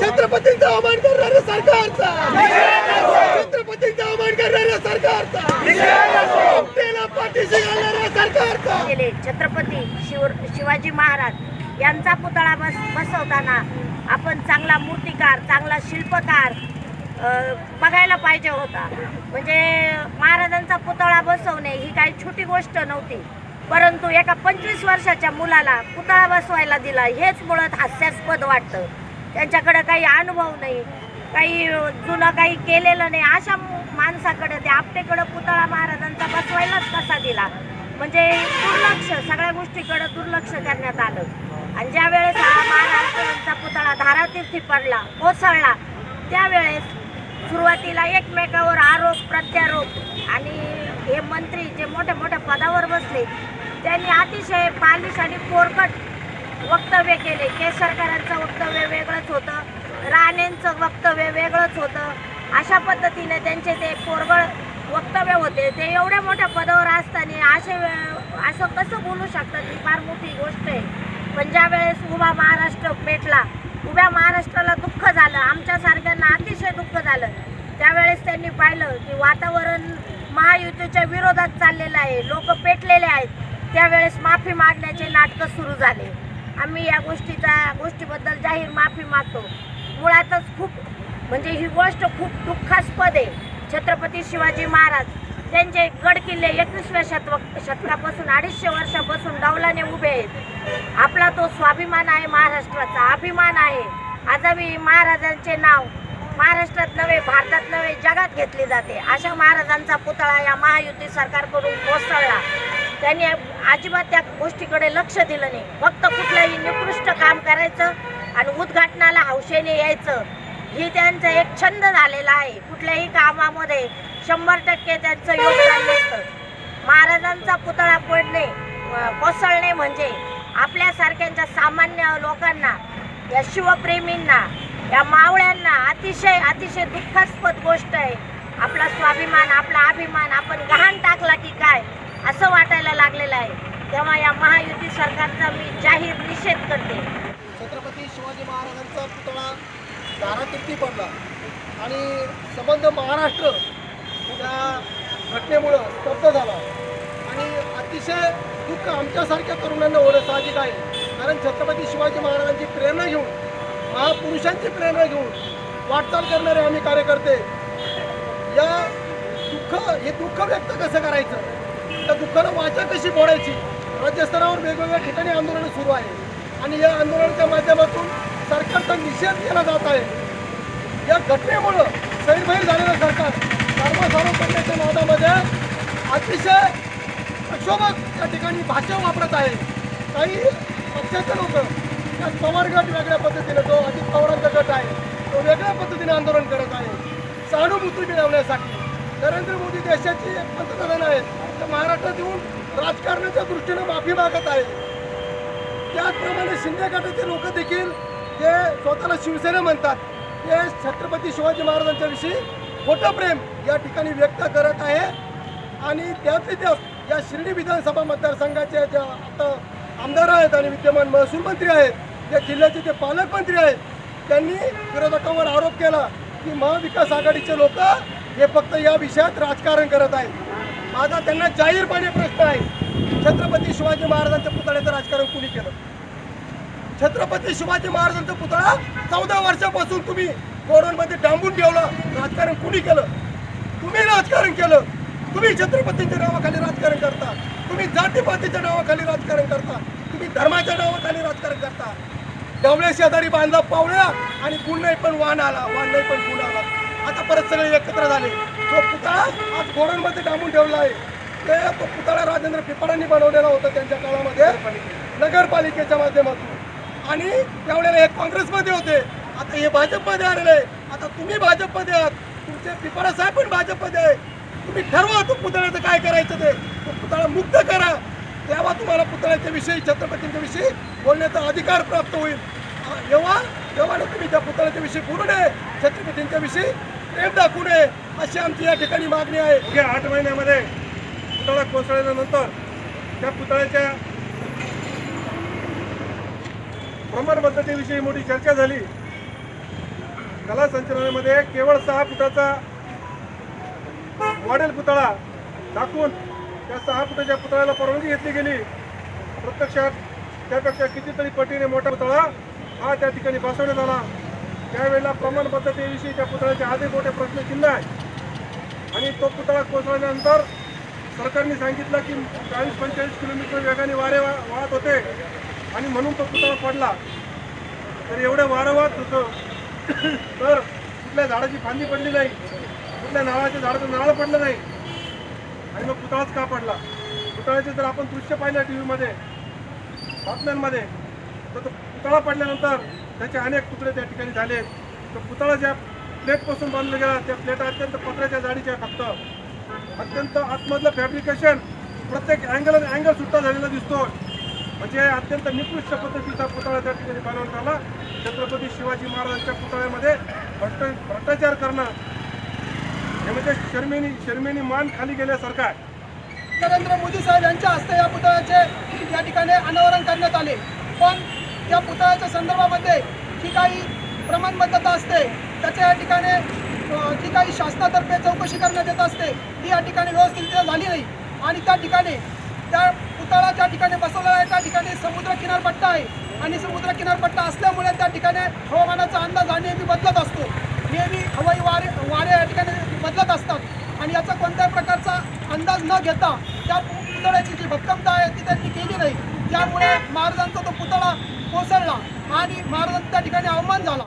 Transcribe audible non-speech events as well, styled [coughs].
छत्रपतींचा अवमान करणाऱ्या सरकारचा. छत्रपतींचा अवमान करणाऱ्या सरकारचा. पाठीशी घालणाऱ्या सरकारचा. केले छत्रपती शिव शिवाजी महाराज यांचा पुतळा बस बसवताना आपण चांगला मूर्तिकार चांगला शिल्पकार बघायला पाहिजे होता. म्हणजे महाराजांचा पुतळा बसवणे ही काही छोटी गोष्ट नव्हती. परंतु एका पंचवीस वर्षाच्या मुलाला पुतळा बसवायला दिला. हेच मुळात हास्यास्पद वाटतं. त्यांच्याकडं काही अनुभव नाही. काही जुनं काही केलेलं नाही. अशा माणसाकडं ते आपटेकडं पुतळा महाराजांचा बसवायलाच कसा दिला? म्हणजे दुर्लक्ष सगळ्या गोष्टीकडं दुर्लक्ष करण्यात आलं. आणि ज्या वेळेस हा महाराष्ट्रांचा पुतळा धारातीर्थी पडला कोसळला त्यावेळेस सुरुवातीला एकमेकावर आरोप प्रत्यारोप आणि हे मंत्री जे मोठ्या मोठ्या पदावर बसले त्यांनी अतिशय पालिश आणि पोरकट वक्तव्य केले. केसरकरांचं वक्तव्य वेगळंच होतं. राणेंचं वक्तव्य वेगळंच होतं. अशा पद्धतीने त्यांचे ते पोरगळ वक्तव्य होते. ते एवढ्या मोठ्या पदावर असताना असे असं कसं बोलू शकतात ही फार मोठी गोष्ट आहे. पण ज्या वेळेस उभा महाराष्ट्र पेटला उभ्या महाराष्ट्राला दुःख झालं आमच्यासारख्यांना अतिशय दुःख झालं त्यावेळेस त्यांनी पाहिलं की वातावरण महायुतीच्या विरोधात चाललेलं आहे. लोक पेटलेले आहेत. त्यावेळेस माफी मागण्याचे नाटकं सुरू झाले. आम्ही या गोष्टीचा गोष्टीबद्दल जाहीर माफी मागतो. मुळातच खूप म्हणजे ही गोष्ट खूप दुःखास्पद आहे. छत्रपती शिवाजी महाराज त्यांचे गड किल्ले एकवीसव्या शतव शतकापासून अडीचशे वर्षापासून डौलाने उभे आहेत. आपला तो स्वाभिमान आहे महाराष्ट्राचा अभिमान आहे. आजही महाराजांचे नाव महाराष्ट्रात नव्हे भारतात नव्हे जगात घेतले जाते. अशा महाराजांचा पुतळा या महायुती सरकारकडून कोसळला. त्यांनी अजिबात त्या गोष्टीकडे लक्ष दिलं नाही. फक्त कुठलंही निकृष्ट काम करायचं आणि उद्घाटनाला हौशेने यायचं. ही त्यांचं एक छंद झालेला आहे. कुठल्याही कामामध्ये शंभर टक्के त्यांचं योगदान नसतं. महाराजांचा पुतळा पडणे कोसळणे म्हणजे आपल्यासारख्यांच्या सामान्य लोकांना या शिवप्रेमींना या मावळ्यांना अतिशय अतिशय दुःखास्पद गोष्ट आहे. आपला स्वाभिमान आपला अभिमान आपण गहाण टाकला की काय? असं वाटायला लागलेलं आहे. तेव्हा या महायुती सरकारचा मी जाहीर निषेध करते. छत्रपती शिवाजी महाराजांचा पुतळा दारातीर्थी पडला. आणि संबंध महाराष्ट्र या घटनेमुळं स्तब्ध झाला. आणि अतिशय दुःख आमच्यासारख्या तरुणांना होणं साहजिक आहे. कारण छत्रपती शिवाजी महाराजांची प्रेरणा घेऊन महापुरुषांची प्रेरणा घेऊन वाटचाल करणारे आम्ही कार्यकर्ते या दुःख हे दुःख व्यक्त कसं करायचं? त्या दुःखानं वाचा कशी फोडायची राज्यस्तरावर वेगवेगळ्या ठिकाणी आंदोलनं सुरू आहे आणि या आंदोलनाच्या माध्यमातून सरकारचा निषेध केला जात आहे. या घटनेमुळं सैरभैर झालेलं सरकार सर्वसारोप करण्याच्या नादामध्ये अतिशय प्रक्षोभक त्या ठिकाणी भाषा वापरत आहे. काही पक्षाचे लोक त्यात पवार गट वेगळ्या पद्धतीने जो अजित पवारांचा गट आहे तो वेगळ्या पद्धतीने आंदोलन करत आहे. सहानुभूती मिळवण्यासाठी नरेंद्र मोदी देशाचे पंतप्रधान आहेत. तर महाराष्ट्रात येऊन राजकारणाच्या दृष्टीनं माफी मागत आहे त्याचप्रमाणे शिंदे गटाचे लोक देखील जे स्वतःला शिवसेना म्हणतात. ते छत्रपती शिवाजी महाराजांच्याविषयी खोटं प्रेम या ठिकाणी व्यक्त करत आहे. आणि त्यातले त्या या शिर्डी विधानसभा मतदारसंघाच्या ज्या आता आमदार आहेत आणि विद्यमान महसूल मंत्री आहेत या जिल्ह्याचे जे पालकमंत्री आहेत त्यांनी विरोधकांवर आरोप केला की महाविकास आघाडीचे लोक हे फक्त या विषयात राजकारण करत आहेत माझा त्यांना जाहीरपणे प्रश्न आहे छत्रपती शिवाजी महाराजांच्या पुतळ्याचं राजकारण कुणी केलं? छत्रपती शिवाजी महाराजांचा पुतळा चौदा वर्षापासून तुम्ही कोरोनामध्ये डांबून ठेवला राजकारण कुणी केलं? तुम्ही राजकारण केलं. तुम्ही छत्रपतींच्या नावाखाली राजकारण करता. तुम्ही जातीपातीच्या नावाखाली राजकारण करता. तुम्ही धर्माच्या नावाखाली राजकारण करता. डवळ्या शेजारी बांधला पावळ्या आणि गुण नाही पण वाहन आला वाहन नाही पण गुण आला. आता परत सगळे एकत्र झाले. तो पुतळा आज कोरोनामध्ये डांबून ठेवला आहे. ते तो पुतळा राजेंद्र पिपाडांनी बनवलेला होता त्यांच्या काळामध्ये नगरपालिकेच्या माध्यमातून. आणि त्यावेळेला हे काँग्रेसमध्ये होते. आता हे भाजपमध्ये आलेले आहे. आता तुम्ही भाजपमध्ये आहात. तुमचे पिपाडा साहेब पण भाजपमध्ये आहे. तुम्ही ठरवा तो पुतळ्याचं काय करायचं ते. तो पुतळा मुक्त करा. तेव्हा तुम्हाला पुतळ्याच्या विषयी छत्रपतींच्या विषयी बोलण्याचा अधिकार प्राप्त होईल. जेव्हा तेव्हा तुम्ही त्या पुतळ्याच्या विषयी बोलू नये. छत्रपतींच्या विषयी प्रेम दाखवू नये. अशी आमची या ठिकाणी मागणी आहे. अवघ्या आठ महिन्यामध्ये पुतळा कोसळल्यानंतर त्या पुतळ्याच्या प्रमाणबद्धतेविषयी मोठी चर्चा झाली. कला संचलनामध्ये केवळ सहा फुटाचा मॉडेल पुतळा दाखवून त्या सहा फुटाच्या पुतळ्याला परवानगी घेतली गेली. प्रत्यक्षात त्यापेक्षा कितीतरी पटीने मोठा पुतळा हा त्या ठिकाणी बसवण्यात आला. त्यावेळेला प्रमाणबद्धतेविषयी त्या पुतळ्याचे आधी मोठे प्रश्नचिन्ह आहे आणि तो पुतळा कोसळल्यानंतर सरकारने सांगितलं की चाळीस पंचेचाळीस किलोमीटर वेगाने वारे वा- वाहत होते आणि म्हणून तो पुतळा पडला. तर एवढं वारं वाहत होतं. [coughs] तर कुठल्या झाडाची फांदी पडली नाही. कुठल्या नाळाच्या झाडाचं नाळ पडलं नाही. आणि मग पुतळाच का पडला? पुतळ्याचे जर आपण दृश्य पाहिलं टी व्हीमध्ये बातम्यांमध्ये तर तो पुतळा पडल्यानंतर त्याचे अनेक तुकडे त्या ठिकाणी झाले. तो पुतळा ज्या प्लेटपासून बांधला गेला त्या प्लेट अत्यंत पत्र्याच्या जाडीच्या फक्त. अत्यंत आतमधलं फॅब्रिकेशन प्रत्येक अँगल आणि अँगल सुट्टा झालेला दिसतो म्हणजे अत्यंत निकृष्ट पद्धतीचा पुतळा त्या ठिकाणी बनवण्यात आला. छत्रपती शिवाजी महाराजांच्या पुतळ्यामध्ये भ्रष्ट भ्रष्टाचार करणं हे म्हणजे शर्मेनी शर्मेनी मान खाली गेल्यासारखं आहे. नरेंद्र मोदी साहेब यांच्या हस्ते या पुतळ्याचे या ठिकाणी अनावरण करण्यात आले. पण त्या पुतळ्याच्या संदर्भामध्ये जी काही प्रमाणबद्धता असते त्याच्या या ठिकाणी जी काही शासनातर्फे चौकशी करण्यात येत असते ती या ठिकाणी व्यवस्थितरित्या झाली नाही. आणि त्या ठिकाणी त्या पुतळा ज्या ठिकाणी बसवलेला आहे त्या ठिकाणी समुद्र किनारपट्टा आहे. आणि समुद्र किनारपट्टा असल्यामुळे त्या ठिकाणी हवामानाचा अंदाज हा नेहमी बदलत असतो. नेहमी हवाई वारे वारे या ठिकाणी बदलत असतात. आणि याचा कोणत्याही प्रकारचा अंदाज न घेता त्या पुतळ्याची जी भक्कमता आहे ती त्यांनी केली नाही. त्यामुळे महाराजांचा तो पुतळा कोसळला आणि महाराजांचा त्या ठिकाणी अवमान झाला.